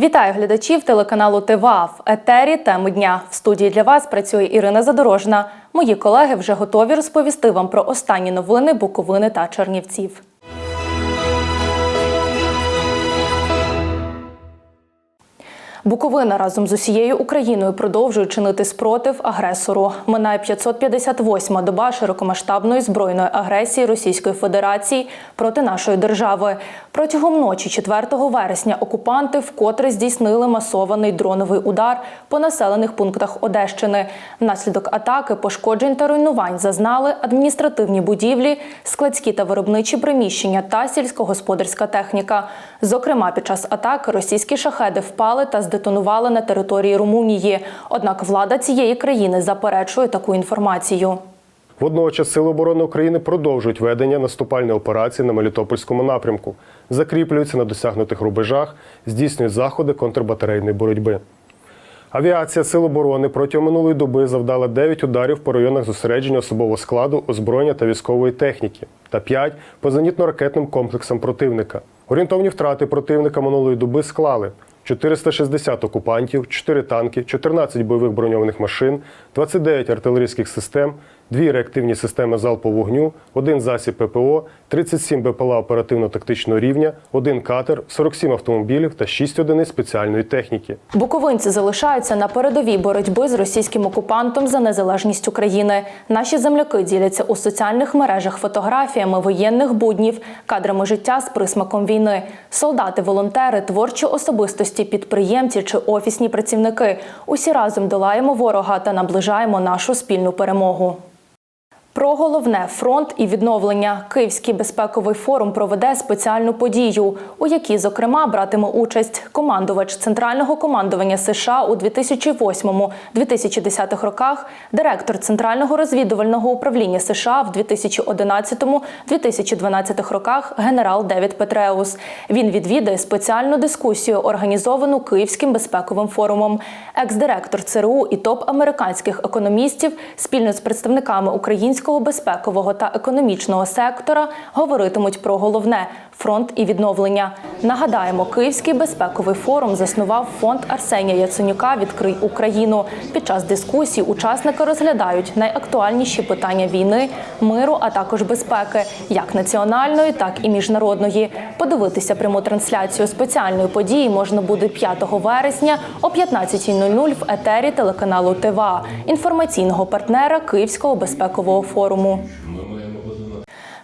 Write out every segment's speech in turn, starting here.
Вітаю глядачів телеканалу ТВА в етері теми дня. В студії для вас працює Ірина Задорожна. Мої колеги вже готові розповісти вам про останні новини Буковини та Чернівців. Буковина разом з усією Україною продовжує чинити спротив агресору. Минає 558-ма доба широкомасштабної збройної агресії Російської Федерації проти нашої держави. Протягом ночі 4 вересня окупанти вкотре здійснили масований дроновий удар по населених пунктах Одещини. Внаслідок атаки пошкоджень та руйнувань зазнали адміністративні будівлі, складські та виробничі приміщення та сільськогосподарська техніка. Зокрема, під час атаки російські шахеди впали та здетонували на території Румунії. Однак влада цієї країни заперечує таку інформацію. Водночас Сили оборони України продовжують ведення наступальної операції на Мелітопольському напрямку, закріплюються на досягнутих рубежах, здійснюють заходи контрбатарейної боротьби. Авіація Сил оборони протягом минулої доби завдала 9 ударів по районах зосередження особового складу, озброєння та військової техніки та 5 по зенітно-ракетним комплексам противника. Орієнтовні втрати противника минулої доби склали 460 окупантів, 4 танки, 14 бойових броньованих машин, 29 артилерійських систем, 2 реактивні системи залпового вогню, 1 засіб ППО, 37 БПЛА оперативно-тактичного рівня, 1 катер, 47 автомобілів та 6 одиниць спеціальної техніки. Буковинці залишаються на передовій боротьби з російським окупантом за незалежність України. Наші земляки діляться у соціальних мережах фотографіями воєнних буднів, кадрами життя з присмаком війни. Солдати, волонтери, творчі особистості, підприємці чи офісні працівники. Усі разом долаємо ворога та наближаємо нашу спільну перемогу. Про головне фронт і відновлення Київський безпековий форум проведе спеціальну подію, у якій, зокрема, братиме участь командувач центрального командування США у 2008-2010 роках, директор центрального розвідувального управління США в 2011-2012 роках, генерал Девід Петреус. Він відвідає спеціальну дискусію, організовану Київським безпековим форумом. Екс-директор ЦРУ і топ американських економістів спільно з представниками українського безпекового та економічного сектора говоритимуть про головне фронт і відновлення. Нагадаємо, Київський безпековий форум заснував фонд Арсенія Яценюка Відкрий Україну. Під час дискусій учасники розглядають найактуальніші питання війни, миру, а також безпеки, як національної, так і міжнародної. Подивитися пряму трансляцію спеціальної події можна буде 5 вересня о 15.00 в етері телеканалу ТВА, інформаційного партнера Київського безпекового форуму.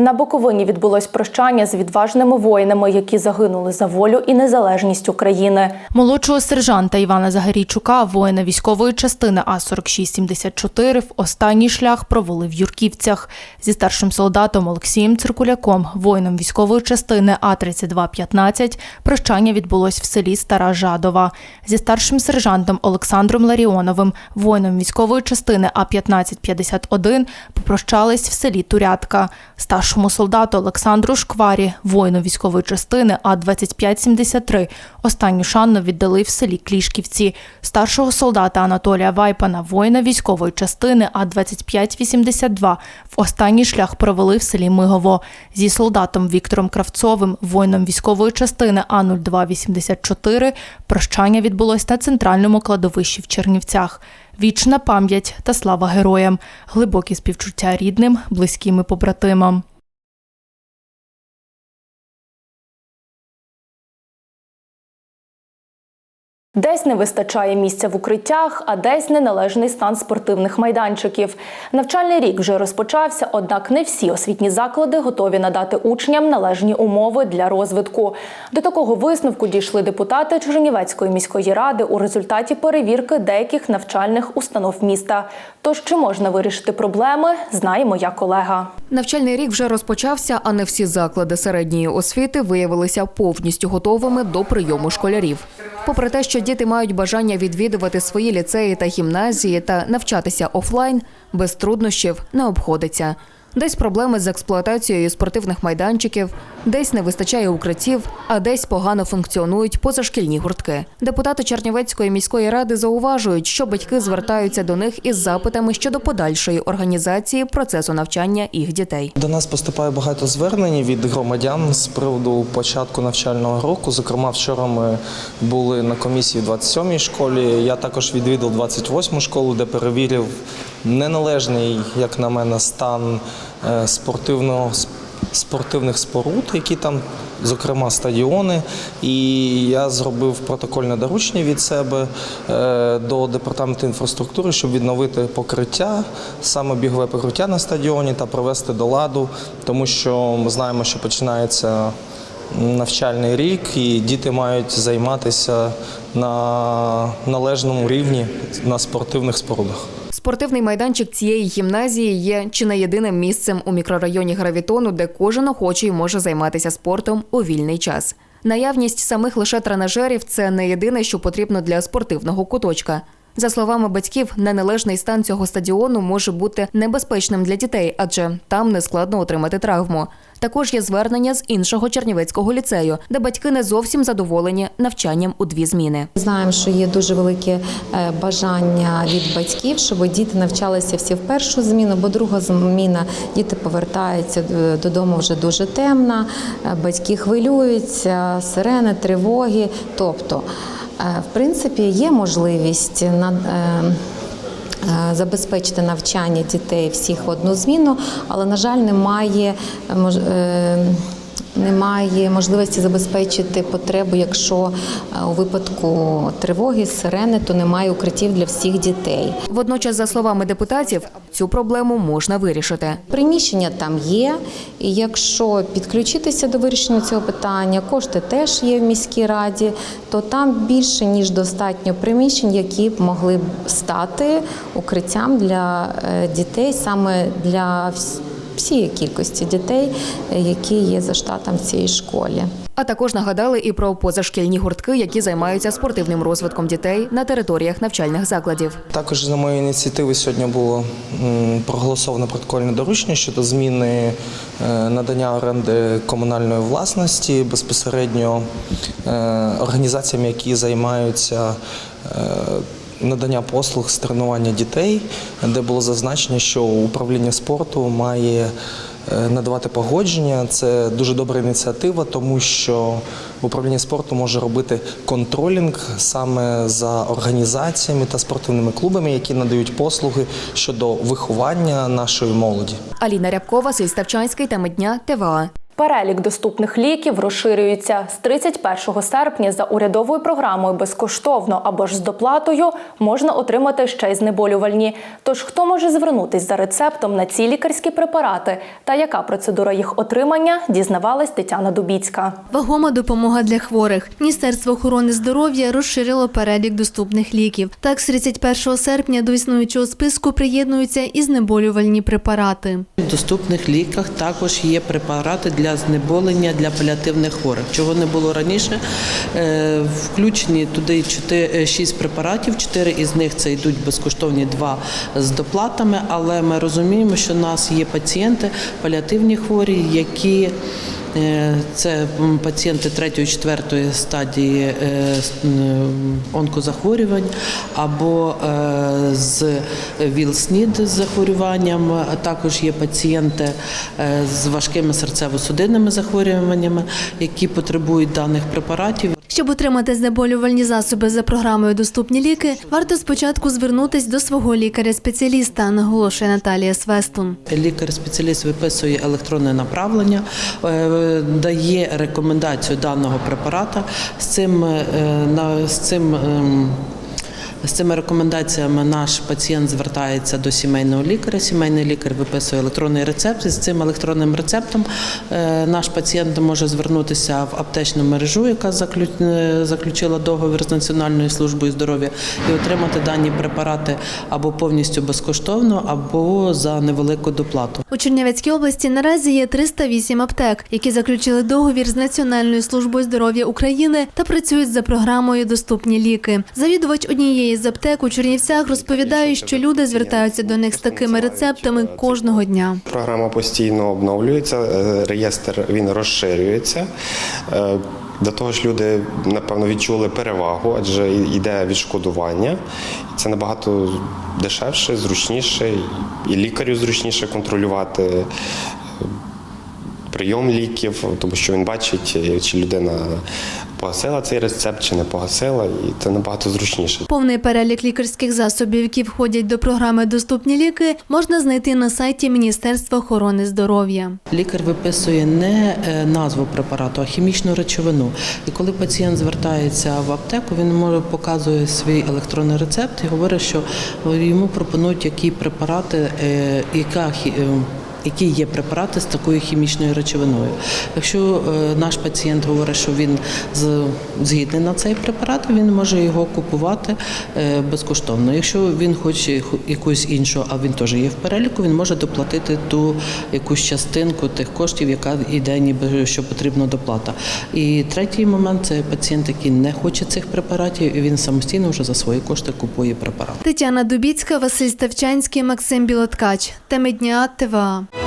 На Буковині відбулось прощання з відважними воїнами, які загинули за волю і незалежність України. Молодшого сержанта Івана Загарійчука, воїна військової частини А 4674 в останній шлях провели в Юрківцях зі старшим солдатом Олексієм Циркуляком, воїном військової частини А 3215 Прощання відбулось в селі Стара Жадова. Зі старшим сержантом Олександром Ларіоновим, воїном військової частини А 1551 попрощались в селі Турятка. Старшому солдату Олександру Шкварі, воїну військової частини А 2573 Останню шанну віддали в селі Клішківці. Старшого солдата Анатолія Вайпана, воїна військової частини А 2582 в останній шлях провели в селі Мигово. Зі солдатом Віктором Кравцовим, воїном військової частини А 0284 прощання відбулось на центральному кладовищі в Чернівцях. Вічна пам'ять та слава героям, глибокі співчуття рідним, близьким і побратимам. Десь не вистачає місця в укриттях, а десь неналежний стан спортивних майданчиків. Навчальний рік вже розпочався, однак не всі освітні заклади готові надати учням належні умови для розвитку. До такого висновку дійшли депутати Чернівецької міської ради у результаті перевірки деяких навчальних установ міста. Тож чи можна вирішити проблеми, знає моя колега. Навчальний рік вже розпочався, а не всі заклади середньої освіти виявилися повністю готовими до прийому школярів. Попри те, що діти мають бажання відвідувати свої ліцеї та гімназії та навчатися офлайн, без труднощів не обходиться. Десь проблеми з експлуатацією спортивних майданчиків, десь не вистачає укриттів, а десь погано функціонують позашкільні гуртки. Депутати Чернівецької міської ради зауважують, що батьки звертаються до них із запитами щодо подальшої організації процесу навчання їх дітей. До нас поступає багато звернень від громадян з приводу початку навчального року. Зокрема, вчора ми були на комісії в 27-й школі. Я також відвідав 28-му школу, де перевірив неналежний, як на мене, стан спортивного спортивних споруд, які там, зокрема, стадіони. І я зробив протокольне доручення від себе е, до департаменту інфраструктури, щоб відновити покриття, саме бігове покриття на стадіоні та привести до ладу, тому що ми знаємо, що починається навчальний рік, і діти мають займатися на належному рівні на спортивних спорудах. Спортивний майданчик цієї гімназії є чи не єдиним місцем у мікрорайоні Гравітону, де кожен охочий може займатися спортом у вільний час. Наявність самих лише тренажерів це не єдине, що потрібно для спортивного куточка. За словами батьків, неналежний стан цього стадіону може бути небезпечним для дітей, адже там нескладно отримати травму. Також є звернення з іншого чернівецького ліцею, де батьки не зовсім задоволені навчанням у дві зміни. Знаємо, що є дуже велике е, бажання від батьків, щоб діти навчалися всі в першу зміну, бо друга зміна діти повертаються е, додому вже дуже темно, е, батьки хвилюються, сирени, тривоги. Тобто, в принципі, є можливість на. е, е, Забезпечити навчання дітей всіх в одну зміну, але на жаль, немає е, мож- е, немає можливості забезпечити потребу, якщо е, у випадку тривоги, сирени, то немає укриттів для всіх дітей. Водночас, за словами депутатів, цю проблему можна вирішити. Приміщення там є, і якщо підключитися до вирішення цього питання, кошти теж є в міській раді, то там більше ніж достатньо приміщень, які б могли б стати укриттям для е, дітей, саме для вс- всієї кількості дітей, е, які є за штатом в цій школі. А також нагадали і про позашкільні гуртки, які займаються спортивним розвитком дітей на територіях навчальних закладів. Також за моєю ініціативою сьогодні було проголосовано протокольне доручення щодо зміни е, надання оренди комунальної власності безпосередньо е, організаціям, які займаються. Надання послуг з тренування дітей, де було зазначено, що управління спорту має е, надавати погодження. Це дуже добра ініціатива, тому що управління спорту може робити контролінг саме за організаціями та спортивними клубами, які надають послуги щодо виховання нашої молоді. Аліна Рябкова, Ставчанський, теми дня, ТВА. Перелік доступних ліків розширюється з 31 серпня за урядовою програмою безкоштовно або ж з доплатою можна отримати ще й знеболювальні. Тож хто може звернутись за рецептом на ці лікарські препарати та яка процедура їх отримання, дізнавалась Тетяна Дубіцька. Вагома допомога для хворих. Міністерство охорони здоров'я розширило перелік доступних ліків. Так, з 31 серпня до існуючого списку приєднуються і знеболювальні препарати. В доступних ліках також є препарати для знеболення для паліативних хворих. Чого не було раніше, Е, включені туди 6 препаратів, 4 із них це йдуть безкоштовні, 2 з доплатами. Але ми розуміємо, що в нас є пацієнти, паліативні хворі, які Е, Це пацієнти 3-4 стадії е, онкозахворювань або е, з ВІЛ-СНІД з захворюванням. Також є пацієнти е, з важкими серцево-судинними захворюваннями, які потребують даних препаратів. Щоб отримати знеболювальні засоби за програмою Доступні ліки, варто спочатку звернутись до свого лікаря-спеціаліста, наголошує Наталія Свестун. Лікар-спеціаліст виписує електронне направлення, е, дає рекомендацію даного препарата. З цим, е, з цим ем, з цими рекомендаціями наш пацієнт звертається до сімейного лікаря. Сімейний лікар виписує електронний рецепт. І з цим електронним рецептом е, наш пацієнт може звернутися в аптечну мережу, яка е, заключила договір з Національною службою здоров'я, і отримати дані препарати або повністю безкоштовно, або за невелику доплату. У Чернівецькій області наразі є 308 аптек, які заключили договір з Національною службою здоров'я України та працюють за програмою Доступні ліки. Завідувач однієї однієї з аптек у Чернівцях розповідають, що люди звертаються до них з такими рецептами кожного дня. Програма постійно обновлюється, е, реєстр він розширюється. Е, До того ж, люди напевно відчули перевагу, адже йде відшкодування. Це набагато дешевше, зручніше, і лікарю зручніше контролювати прийом ліків, тому що він бачить, е, чи людина погасила цей рецепт, чи не погасила, і це набагато зручніше. Повний перелік лікарських засобів, які входять до програми Доступні ліки, можна знайти на сайті Міністерства охорони здоров'я. Лікар виписує не е, назву препарату, а хімічну речовину. І коли пацієнт звертається в аптеку, він може показує свій електронний рецепт і говорить, що йому пропонують які препарати, е, яка хі- е, які є препарати з такою хімічною речовиною. Якщо е, наш пацієнт говорить, що він згідний на цей препарат, він може його купувати е, безкоштовно. Якщо він хоче якусь іншу, а він теж є в переліку, він може доплатити ту якусь частинку тих коштів, яка йде, ніби що потрібна доплата. І третій момент це пацієнт, який не хоче цих препаратів, і він самостійно вже за свої кошти купує препарат. Тетяна Дубіцька, Василь Ставчанський, Максим Білоткач. Теми дня ТВА.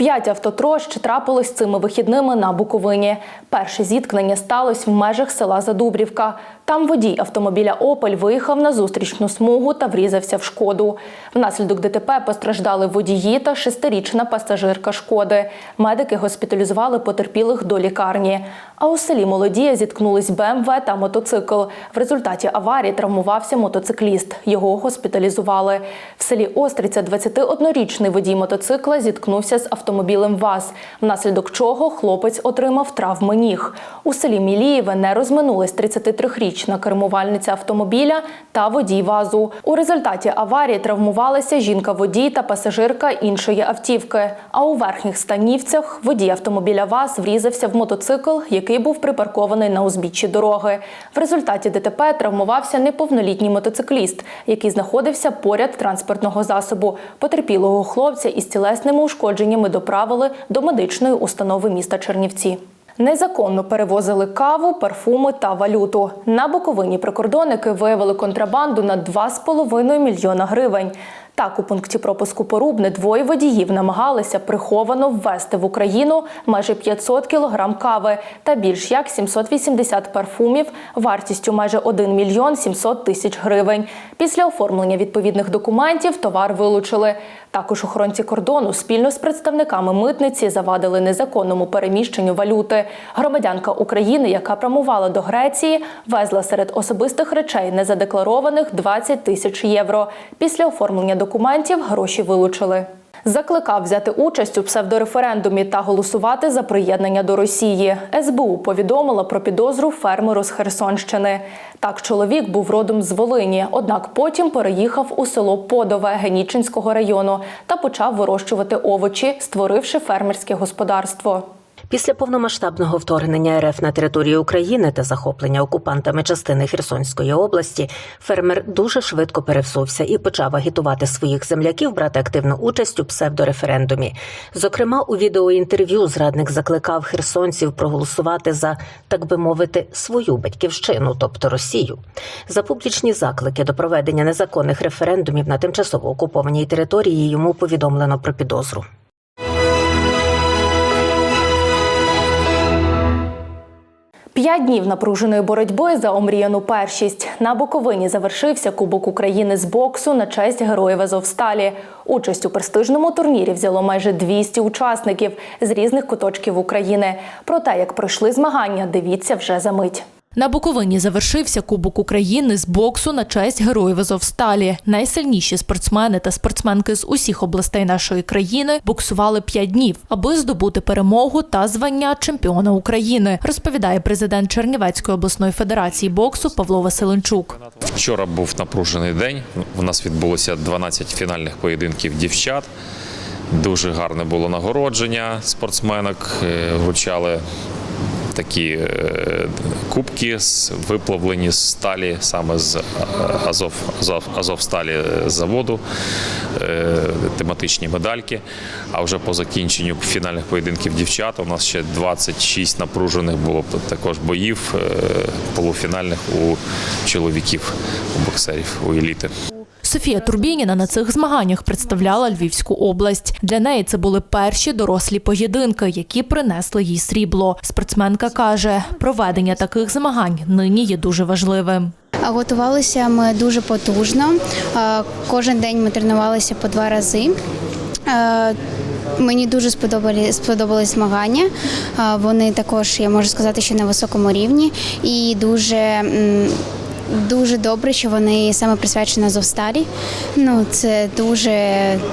П'ять автотрощ трапилось цими вихідними на Буковині. Перше зіткнення сталося в межах села Задубрівка. Там водій автомобіля Опель виїхав на зустрічну смугу та врізався в шкоду. Внаслідок ДТП постраждали водії та шестирічна пасажирка шкоди. Медики госпіталізували потерпілих до лікарні. А у селі Молодія зіткнулись БМВ та мотоцикл. В результаті аварії травмувався мотоцикліст. Його госпіталізували. В селі Остриця 21-річний водій мотоцикла зіткнувся з автомобілем ВАЗ, внаслідок чого хлопець отримав травми ніг. У селі Мілієве не розминулись 33-річні 40-річна кермувальниця автомобіля та водій вазу. У результаті аварії травмувалися жінка-водій та пасажирка іншої автівки. А у верхніх станівцях водій автомобіля ВАЗ врізався в мотоцикл, який був припаркований на узбіччі дороги. В результаті ДТП травмувався неповнолітній мотоцикліст, який знаходився поряд транспортного засобу. Потерпілого хлопця із тілесними ушкодженнями доправили до медичної установи міста Чернівці. Незаконно перевозили каву, парфуми та валюту. На Буковині прикордонники виявили контрабанду на 2,5 мільйона гривень. Так, у пункті пропуску Порубне двоє водіїв намагалися приховано ввести в Україну майже 500 кілограм кави та більш як 780 парфумів вартістю майже 1 мільйон 700 тисяч гривень. Після оформлення відповідних документів товар вилучили. Також охоронці кордону спільно з представниками митниці завадили незаконному переміщенню валюти. Громадянка України, яка прямувала до Греції, везла серед особистих речей незадекларованих 20 тисяч євро. Після оформлення документів гроші вилучили. Закликав взяти участь у псевдореферендумі та голосувати за приєднання до Росії. СБУ повідомила про підозру фермеру з Херсонщини. Так, чоловік був родом з Волині, однак потім переїхав у село Подове Генічинського району та почав вирощувати овочі, створивши фермерське господарство. Після повномасштабного вторгнення РФ на територію України та захоплення окупантами частини Херсонської області, фермер дуже швидко перевсувся і почав агітувати своїх земляків брати активну участь у псевдореферендумі. Зокрема, у відеоінтерв'ю зрадник закликав херсонців проголосувати за, так би мовити, свою батьківщину, тобто Росію. За публічні заклики до проведення незаконних референдумів на тимчасово окупованій території йому повідомлено про підозру. П'ять днів напруженої боротьби за омріяну першість. На Буковині завершився Кубок України з боксу на честь героїв Азовсталі. Участь у престижному турнірі взяло майже 200 учасників з різних куточків України. Про те, як пройшли змагання, дивіться вже за мить. На Буковині завершився Кубок України з боксу на честь героїв Азовсталі. Найсильніші спортсмени та спортсменки з усіх областей нашої країни боксували п'ять днів, аби здобути перемогу та звання чемпіона України, розповідає президент Чернівецької обласної федерації боксу Павло Василенчук. Вчора був напружений день. У нас відбулося 12 фінальних поєдинків дівчат. Дуже гарне було нагородження спортсменок. Е, Вручали такі е, кубки виплавлені з сталі, саме з е, Азов, Азов, Азовсталі заводу, е, тематичні медальки. А вже по закінченню фінальних поєдинків дівчат у нас ще 26 напружених було також боїв полуфінальних у чоловіків, у боксерів, у еліти. Софія Турбініна на цих змаганнях представляла Львівську область. Для неї це були перші дорослі поєдинки, які принесли їй срібло. Спортсменка каже, проведення таких змагань нині є дуже важливим. Готувалися ми дуже потужно. Кожен день ми тренувалися по два рази. Мені дуже сподобали сподобались змагання. Вони також, я можу сказати, що на високому рівні і дуже. Дуже добре, що вони саме присвячені Азовсталі. Ну це дуже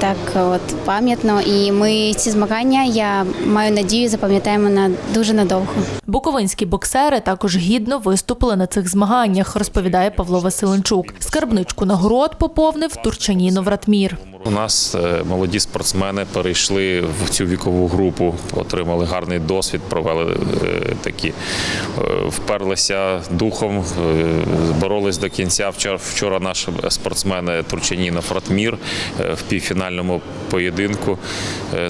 так от пам'ятно. І ми ці змагання, я маю надію, запам'ятаємо на дуже надовго. Буковинські боксери також гідно виступили на цих змаганнях, розповідає Павло Василенчук. Скарбничку нагород поповнив Турчаніно Ратмір. У нас е, молоді спортсмени перейшли в цю вікову групу, отримали гарний досвід, провели е, такі, е, вперлися духом, боролись до кінця. Вчора, вчора наші спортсмени Турчанінов Ратмір в півфінальному поєдинку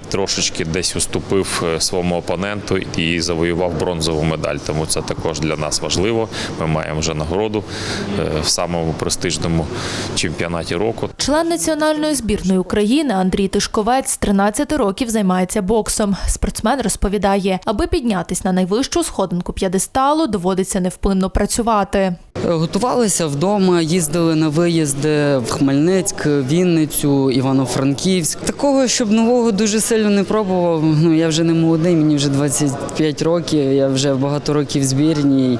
трошечки десь уступив своєму опоненту і завоював бронзову медаль. Тому це також для нас важливо. Ми маємо вже нагороду в самому престижному чемпіонаті року. Член національної збірної України Андрій Тишковець з 13 років займається боксом. Спортсмен розповідає, аби піднятись на найвищу сходинку п'єдесталу, доводиться невпинно працювати. Готувалися вдома, їздили на виїзди в Хмельницьк, Вінницю, Івано-Франківськ. Такого, щоб нового дуже сильно не пробував. Ну я вже не молодий, мені вже 25 років. Я вже багато років збірній.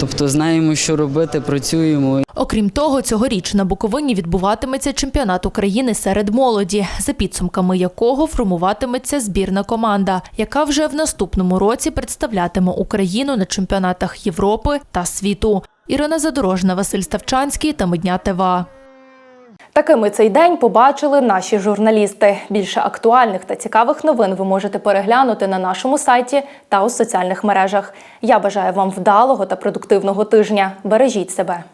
Тобто знаємо, що робити, працюємо. Окрім того, цьогоріч на Буковині відбуватиметься чемпіонат України серед молоді, за підсумками якого формуватиметься збірна команда, яка вже в наступному році представлятиме Україну на чемпіонатах Європи та світу. Ірина Задорожна, Василь Ставчанський та Медня ТВА. Такими цей день побачили наші журналісти. Більше актуальних та цікавих новин ви можете переглянути на нашому сайті та у соціальних мережах. Я бажаю вам вдалого та продуктивного тижня. Бережіть себе.